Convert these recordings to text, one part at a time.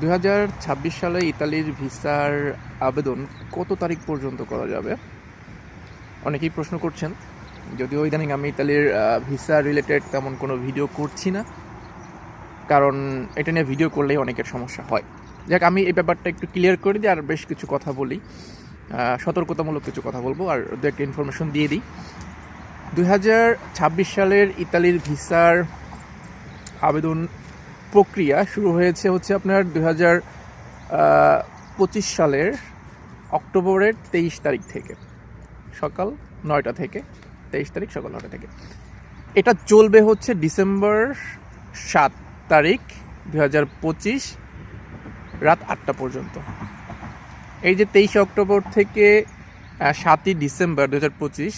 দু হাজার ছাব্বিশ সালে ইতালির ভিসার আবেদন কত তারিখ পর্যন্ত করা যাবে? অনেকেই প্রশ্ন করছেন, যদিও ইদানিং আমি ইতালির ভিসা রিলেটেড তেমন কোনো ভিডিও করছি না। কারণ এটা নিয়ে ভিডিও করলেই অনেকের সমস্যা হয়। যাক, আমি এই ব্যাপারটা একটু ক্লিয়ার করে দিই, আর বেশ কিছু কথা বলি। সতর্কতামূলক কিছু কথা বলব, আর দু একটা ইনফরমেশন দিয়ে দিই। দু হাজার ছাব্বিশ সালের ইতালির ভিসার আবেদন প্রক্রিয়া শুরু হয়েছে হচ্ছে আপনার হাজার পঁচিশ সালের অক্টোবরের তেইশ তারিখ থেকে। সকাল নয়টা থেকে, তেইশ তারিখ সকাল নয়টা থেকে। এটা চলবে হচ্ছে ডিসেম্বর সাত তারিখ দুই হাজার পঁচিশ রাত আটটা পর্যন্ত। এই যে তেইশে অক্টোবর থেকে সাতই ডিসেম্বর দু হাজার পঁচিশ,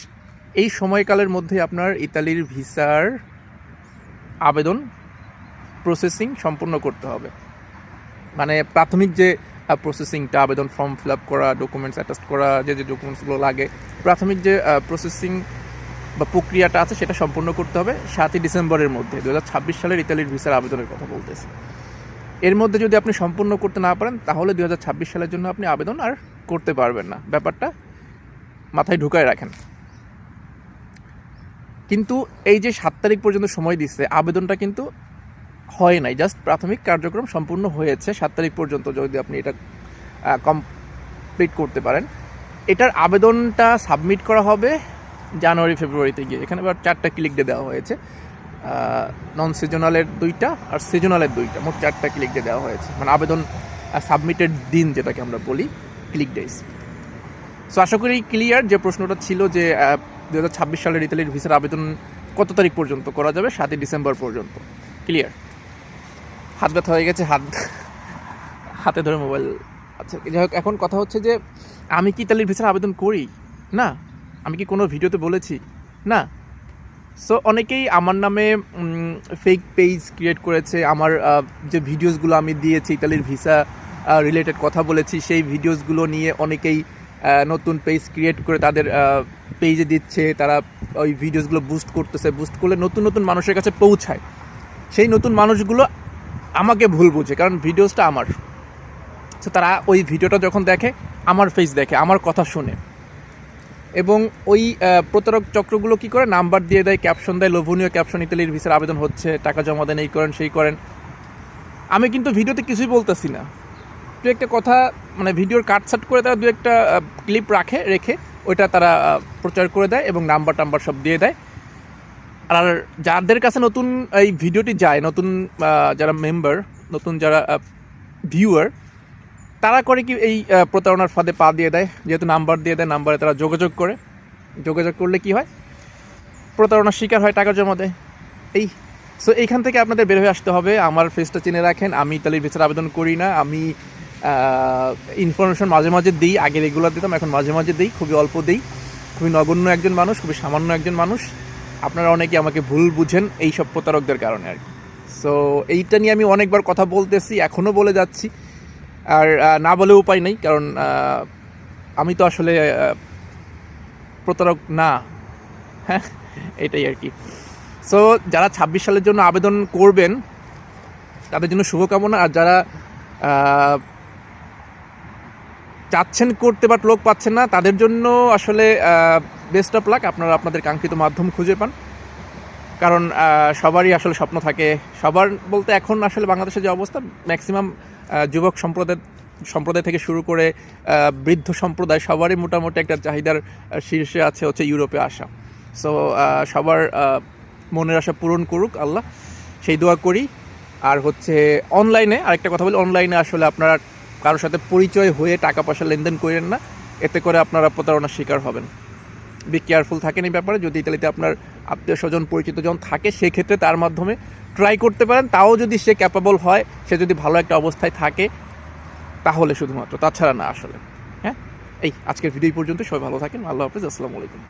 এই সময়কালের মধ্যে আপনার ইতালির ভিসার আবেদন প্রসেসিং সম্পূর্ণ করতে হবে। মানে প্রাথমিক যে প্রসেসিংটা আবেদন ফর্ম ফিল আপ করা ডকুমেন্টস অ্যাটাচ করা, যে যে ডকুমেন্টসগুলো লাগে, প্রাথমিক যে প্রসেসিং বা প্রক্রিয়াটা আছে সেটা সম্পূর্ণ করতে হবে। সাতই ডিসেম্বরের মধ্যে দু হাজার ছাব্বিশ সালের ইতালির ভিসার আবেদনের কথা বলতেছে। এর মধ্যে যদি আপনি সম্পূর্ণ করতে না পারেন, তাহলে দু হাজার ছাব্বিশ সালের জন্য আপনি আবেদন আর করতে পারবেন না। ব্যাপারটা মাথায় ঢুকায় রাখেন। কিন্তু এই যে সাত তারিখ পর্যন্ত সময় দিচ্ছে, আবেদনটা কিন্তু হয় নাই। জাস্ট প্রাথমিক কার্যক্রম সম্পূর্ণ হয়েছে, সাত তারিখ পর্যন্ত যদি আপনি এটা কমপ্লিট করতে পারেন। এটার আবেদনটা সাবমিট করা হবে জানুয়ারি, ফেব্রুয়ারিতে গিয়ে। এখানে আবার চারটা ক্লিক ডে দেওয়া হয়েছে। নন সিজনালের দুইটা আর সিজনালের দুইটা। মোট চারটা ক্লিক ডে দেওয়া হয়েছে। মানে আবেদন সাবমিটেড দিন যেটাকে আমরা বলি ক্লিক ডেজ সো আশা করি ক্লিয়ার যে প্রশ্নটা ছিল যে দু হাজার ছাব্বিশ সালের ইতালির ভিসার আবেদন কত তারিখ পর্যন্ত করা যাবে? সাতই ডিসেম্বর পর্যন্ত। ক্লিয়ার হাত ব্যথা হয়ে গেছে, হাত, হাতে ধরে মোবাইল আচ্ছা যাই হোক, এখন কথা হচ্ছে যে, আমি কি ইতালির ভিসার আবেদন করি? না। আমি কি কোনো ভিডিওতে বলেছি? না। সো অনেকেই আমার নামে ফেক পেজ ক্রিয়েট করেছে। আমার যে ভিডিওসগুলো আমি দিয়েছি, ইতালির ভিসা রিলেটেড কথা বলেছি, সেই ভিডিওসগুলো নিয়ে অনেকেই নতুন পেজ ক্রিয়েট করে তাদের পেজে দিচ্ছে। তারা ওই ভিডিওসগুলো বুস্ট করতেছে। বুস্ট করলে নতুন নতুন মানুষের কাছে পৌঁছায়। সেই নতুন মানুষগুলো আমাকে ভুল বুঝে, কারণ ভিডিওসটা আমার। তো তারা ওই ভিডিওটা যখন দেখে, আমার ফেস দেখে, আমার কথা শুনে। এবং ওই প্রতারক চক্রগুলো কি করে? নাম্বার দিয়ে দেয় ক্যাপশন দেয়, লোভনীয় ক্যাপশন ইতালির ভিসার আবেদন হচ্ছে, টাকা জমা দেন, এই করেন, সেই করেন। আমি কিন্তু ভিডিওতে কিছুই বলতেছি না। দু একটা কথা মানে ভিডিওর কাটসাট করে তারা দু একটা ক্লিপ রাখে, রেখে, ওইটা তারা প্রচার করে দেয় এবং নাম্বার টাম্বার সব দিয়ে দেয়। আর যাদের কাছে নতুন এই ভিডিওটি যায়, নতুন যারা মেম্বার নতুন যারা ভিউয়ার তারা করে কি এই প্রতারণার ফাঁদে পা দিয়ে দেয়, যেহেতু নাম্বার দিয়ে দেয় নাম্বারে তারা যোগাযোগ করে। যোগাযোগ করলে কি হয়? প্রতারণার শিকার হয় টাকা জমা দেয় এই সো এইখান থেকে আপনাদের বের হয়ে আসতে হবে। আমার ফেসটা চিনে রাখেন। আমি ইতালির ভিসার আবেদন করি না। আমি ইনফরমেশন মাঝে মাঝে দিই, আগে রেগুলার দিতাম, এখন মাঝে মাঝে দিই, খুবই অল্প দিই। খুবই নগণ্য একজন মানুষ, খুবই সামান্য একজন মানুষ। আপনারা অনেকে আমাকে ভুল বুঝেন এই সব প্রতারকদের কারণে আর কি। সো এইটা নিয়ে আমি অনেকবার কথা বলতেছি এখনও বলে যাচ্ছি। আর না বলে উপায় নেই, কারণ আমি তো আসলে প্রতারক না। হ্যাঁ এটাই আর কি। সো যারা ছাব্বিশ সালের জন্য আবেদন করবেন, তাদের জন্য শুভকামনা। আর যারা চাচ্ছেন করতে বাট লোক পাচ্ছেন না, তাদের জন্য আসলে বেস্ট অফ লাক, আপনারা আপনাদের কাঙ্ক্ষিত মাধ্যম খুঁজে পান। কারণ সবারই আসলে স্বপ্ন থাকে। সবার বলতে এখন আসলে বাংলাদেশের যে অবস্থা ম্যাক্সিমাম যুবক সম্প্রদায় সম্প্রদায় থেকে শুরু করে বৃদ্ধ সম্প্রদায়, সবারই মোটামুটি একটা চাহিদার শীর্ষে আছে হচ্ছে ইউরোপে আসা। সো সবার মনের আশা পূরণ করুক আল্লাহ। সেই দোয়া করি। আর হচ্ছে অনলাইনে আরেকটা কথা বলি অনলাইনে আসলে আপনারা কারোর সাথে পরিচয় হয়ে টাকা পয়সা লেনদেন করেন না। এতে করে আপনারা প্রতারণার শিকার হবেন। বি কেয়ারফুল থাকেন এই ব্যাপারে। যদি ইতালিতে আপনার আত্মীয় স্বজন, পরিচিত জন থাকে, সেক্ষেত্রে তার মাধ্যমে ট্রাই করতে পারেন। তাও যদি সে ক্যাপাবল হয়, সে যদি ভালো একটা অবস্থায় থাকে, তাহলে শুধুমাত্র। তাছাড়া না আসলে। হ্যাঁ? এই আজকের ভিডিও পর্যন্ত সবাই ভালো থাকেন। আল্লাহ হাফিজ। আসসালামু আলাইকুম।